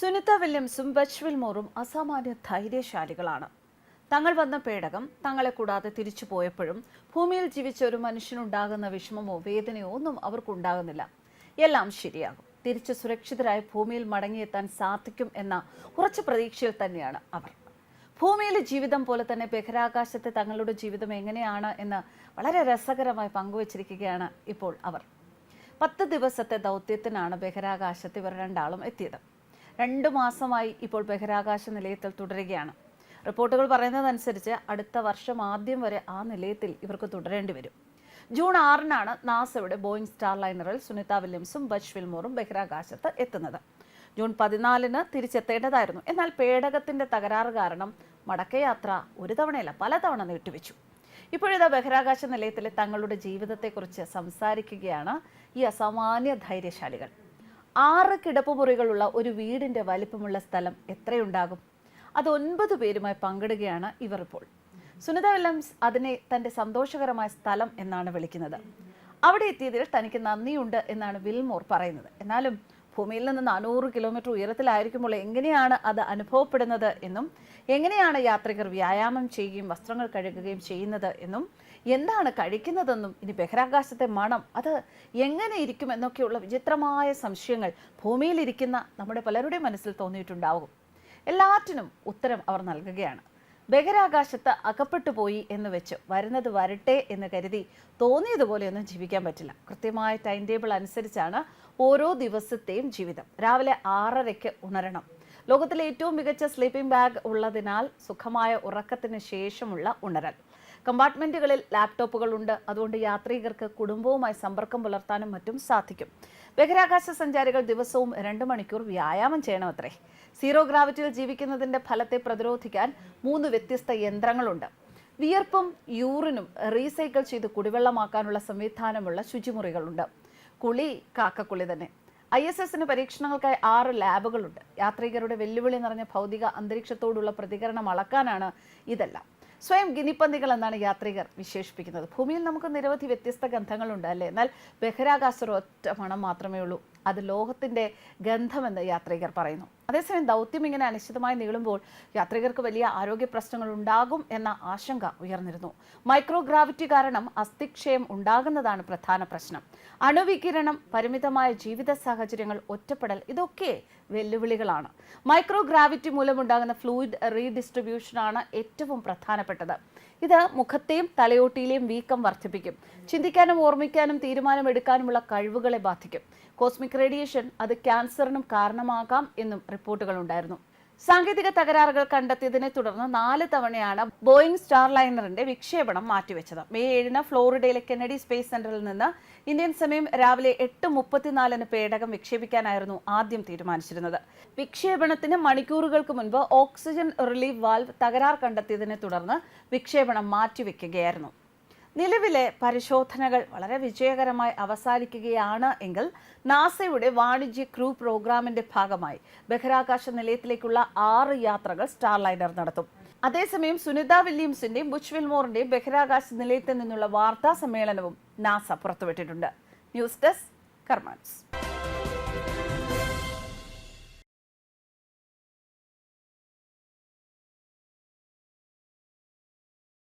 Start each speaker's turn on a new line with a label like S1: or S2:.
S1: സുനിത വില്യംസും ബച്ച് വിൽമോറും അസാമാന്യ ധൈര്യശാലികളാണ്. തങ്ങൾ വന്ന പേടകം തങ്ങളെ കൂടാതെ തിരിച്ചു പോയപ്പോഴും ഭൂമിയിൽ ജീവിച്ച ഒരു മനുഷ്യനുണ്ടാകുന്ന വിഷമമോ വേദനയോ ഒന്നും അവർക്കുണ്ടാകുന്നില്ല. എല്ലാം ശരിയാകും. തിരിച്ച് സുരക്ഷിതരായ ഭൂമിയിൽ മടങ്ങിയെത്താൻ സാധിക്കും എന്ന കുറച്ച് പ്രതീക്ഷയിൽ തന്നെയാണ് അവർ. ഭൂമിയിലെ ജീവിതം പോലെ തന്നെ ബഹിരാകാശത്തെ തങ്ങളുടെ ജീവിതം എങ്ങനെയാണ് എന്ന് വളരെ രസകരമായി പങ്കുവച്ചിരിക്കുകയാണ് ഇപ്പോൾ അവർ. പത്ത് ദിവസത്തെ ദൗത്യത്തിനാണ് ബഹിരാകാശത്ത് ഇവർ രണ്ടാളും എത്തിയത്. രണ്ടു മാസമായി ഇപ്പോൾ ബഹിരാകാശ നിലയത്തിൽ തുടരുകയാണ്. റിപ്പോർട്ടുകൾ പറയുന്നതനുസരിച്ച് അടുത്ത വർഷം ആദ്യം വരെ ആ നിലയത്തിൽ ഇവർക്ക് തുടരേണ്ടി വരും. ജൂൺ ആറിനാണ് നാസയുടെ ബോയിങ് സ്റ്റാർ ലൈനറിൽ സുനിത വില്യംസും ബച്ച് വിൽമോറും ബഹിരാകാശത്ത് എത്തുന്നത്. ജൂൺ പതിനാലിന് തിരിച്ചെത്തേണ്ടതായിരുന്നു. എന്നാൽ പേടകത്തിന്റെ തകരാറ് കാരണം മടക്കയാത്ര ഒരു തവണയല്ല പലതവണ നീട്ടിവെച്ചു. ഇപ്പോഴിതാ ബഹിരാകാശ നിലയത്തിലെ തങ്ങളുടെ ജീവിതത്തെക്കുറിച്ച് സംസാരിക്കുകയാണ് ഈ അസാമാന്യ ധൈര്യശാലികൾ. ആറ് കിടപ്പുമുറികളുള്ള ഒരു വീടിന്റെ വലിപ്പമുള്ള സ്ഥലം എത്രയുണ്ടാകും? അത് ഒൻപത് പേരുമായി പങ്കിടുകയാണ് ഇവർ ഇപ്പോൾ. സുനിത വില്യംസ് അതിനെ തന്റെ സന്തോഷകരമായ സ്ഥലം എന്നാണ് വിളിക്കുന്നത്. അവിടെ എത്തിയതിൽ തനിക്ക് നന്ദിയുണ്ട് എന്നാണ് വിൽമോർ പറയുന്നത്. എന്നാലും ഭൂമിയിൽ നിന്ന് നാനൂറ് കിലോമീറ്റർ ഉയരത്തിലായിരിക്കുമ്പോൾ എങ്ങനെയാണ് അത് അനുഭവപ്പെടുന്നത് എന്നും എങ്ങനെയാണ് യാത്രികർ വ്യായാമം ചെയ്യുകയും വസ്ത്രങ്ങൾ കഴുകുകയും ചെയ്യുന്നത് എന്നും എന്താണ് കഴിക്കുന്നതെന്നും ഇനി ബഹിരാകാശത്തെ മണം അത് എങ്ങനെ ഇരിക്കും എന്നൊക്കെയുള്ള വിചിത്രമായ സംശയങ്ങൾ ഭൂമിയിലിരിക്കുന്ന നമ്മുടെ പലരുടെയും മനസ്സിൽ തോന്നിയിട്ടുണ്ടാവും. എല്ലാറ്റിനും ഉത്തരം അവർ നൽകുകയാണ്. ബഹിരാകാശത്ത് അകപ്പെട്ടു പോയി എന്ന് വെച്ച് വരുന്നത് വരട്ടെ എന്ന് കരുതി തോന്നിയതുപോലെയൊന്നും ജീവിക്കാൻ പറ്റില്ല. കൃത്യമായ ടൈം ടേബിൾ അനുസരിച്ചാണ് ഓരോ ദിവസത്തെയും ജീവിതം. രാവിലെ ആറരയ്ക്ക് ഉണരണം. ലോകത്തിലെ ഏറ്റവും മികച്ച സ്ലീപ്പിംഗ് ബാഗ് ഉള്ളതിനാൽ സുഖമായ ഉറക്കത്തിന് ശേഷമുള്ള ഉണരൽ. കമ്പാർട്ട്മെന്റുകളിൽ ലാപ്ടോപ്പുകൾ ഉണ്ട് അതുകൊണ്ട് യാത്രികർക്ക് കുടുംബവുമായി സമ്പർക്കം പുലർത്താനും മറ്റും സാധിക്കും. ബഹിരാകാശ സഞ്ചാരികൾ ദിവസവും രണ്ട് മണിക്കൂർ വ്യായാമം ചെയ്യണമത്രേ. സീറോ ഗ്രാവിറ്റിയിൽ ജീവിക്കുന്നതിന്റെ ഫലത്തെ പ്രതിരോധിക്കാൻ മൂന്ന് വ്യത്യസ്ത യന്ത്രങ്ങളുണ്ട്. വിയർപ്പും യൂറിനും റീസൈക്കിൾ ചെയ്ത് കുടിവെള്ളമാക്കാനുള്ള സംവിധാനമുള്ള ശുചിമുറികളുണ്ട്. കുളി കാക്കക്കുളി തന്നെ. ഐ എസ് എസിന് പരീക്ഷണങ്ങൾക്കായി ആറ് ലാബുകളുണ്ട്. യാത്രികരുടെ വെല്ലുവിളി നിറഞ്ഞ ഭൗതിക അന്തരീക്ഷത്തോടുള്ള പ്രതികരണം അളക്കാനാണ് ഇതെല്ലാം. സ്വയം ഗിനിപ്പന്തികൾ എന്നാണ് യാത്രികർ വിശേഷിപ്പിക്കുന്നത്. ഭൂമിയിൽ നമുക്ക് നിരവധി വ്യത്യസ്ത ഗന്ധങ്ങളുണ്ട് അല്ലേ? എന്നാൽ ബഹിരാകാശ ഒറ്റ മണം മാത്രമേ ഉള്ളൂ. അത് ലോഹത്തിന്റെ ഗന്ധമെന്ന് യാത്രികർ പറയുന്നു. അതേസമയം ദൗത്യം ഇങ്ങനെ അനിശ്ചിതമായി നീളുമ്പോൾ യാത്രികർക്ക് വലിയ ആരോഗ്യ പ്രശ്നങ്ങൾ ഉണ്ടാകും എന്ന ആശങ്ക ഉയർന്നിരുന്നു. മൈക്രോഗ്രാവിറ്റി കാരണം അസ്ഥിക്ഷയം ഉണ്ടാകുന്നതാണ് പ്രധാന പ്രശ്നം. അണുവികിരണം പരിമിതമായ ജീവിത സാഹചര്യങ്ങൾ ഒറ്റപ്പെടൽ ഇതൊക്കെ വെല്ലുവിളികളാണ്. മൈക്രോഗ്രാവിറ്റി മൂലമുണ്ടാകുന്ന ഫ്ലൂയിഡ് റീഡിസ്ട്രിബ്യൂഷനാണ് ഏറ്റവും പ്രധാനപ്പെട്ടത്. ഇത് മുഖത്തെയും തലയോട്ടിയിലെയും വീക്കം വർദ്ധിപ്പിക്കും. ചിന്തിക്കാനും ഓർമ്മിക്കാനും തീരുമാനമെടുക്കാനുമുള്ള കഴിവുകളെ ബാധിക്കും. കോസ്മിക് റേഡിയേഷൻ അത് ക്യാൻസറിനും കാരണമാകാം എന്നും റിപ്പോർട്ടുകളുണ്ടായിരുന്നു. സാങ്കേതിക തകരാറുകൾ കണ്ടെത്തിയതിനെ തുടർന്ന് നാല് തവണയാണ് ബോയിംഗ് സ്റ്റാർ ലൈനറിന്റെ വിക്ഷേപണം മാറ്റിവെച്ചത്. മെയ് ഏഴിന് ഫ്ലോറിഡയിലെ കെനഡി സ്പേസ് സെന്ററിൽ നിന്ന് ഇന്ത്യൻ സമയം രാവിലെ എട്ട് മുപ്പത്തിനാലിന് പേടകം വിക്ഷേപിക്കാനായിരുന്നു ആദ്യം തീരുമാനിച്ചിരുന്നത്. വിക്ഷേപണത്തിന് മണിക്കൂറുകൾക്ക് മുൻപ് ഓക്സിജൻ റിലീഫ് വാൽവ് തകരാർ കണ്ടെത്തിയതിനെ തുടർന്ന് വിക്ഷേപണം മാറ്റിവെക്കുകയായിരുന്നു. നിലവിലെ പരിശോധനകൾ വളരെ വിജയകരമായി അവസാനിക്കുകയാണ് എങ്കിൽ നാസയുടെ വാണിജ്യ ക്രൂ പ്രോഗ്രാമിന്റെ ഭാഗമായി ബഹിരാകാശ നിലയത്തിലേക്കുള്ള ആറ് യാത്രകൾ സ്റ്റാർലൈനർ നടത്തും. അതേസമയം സുനിത വില്യംസിന്റെയും ബുച്ച് വിൽമോറിന്റെയും ബഹിരാകാശ നിലയത്തിൽ നിന്നുള്ള വാർത്താ സമ്മേളനവും നാസ പുറത്തുവിട്ടിട്ടുണ്ട്. News desk കർമാൻസ്.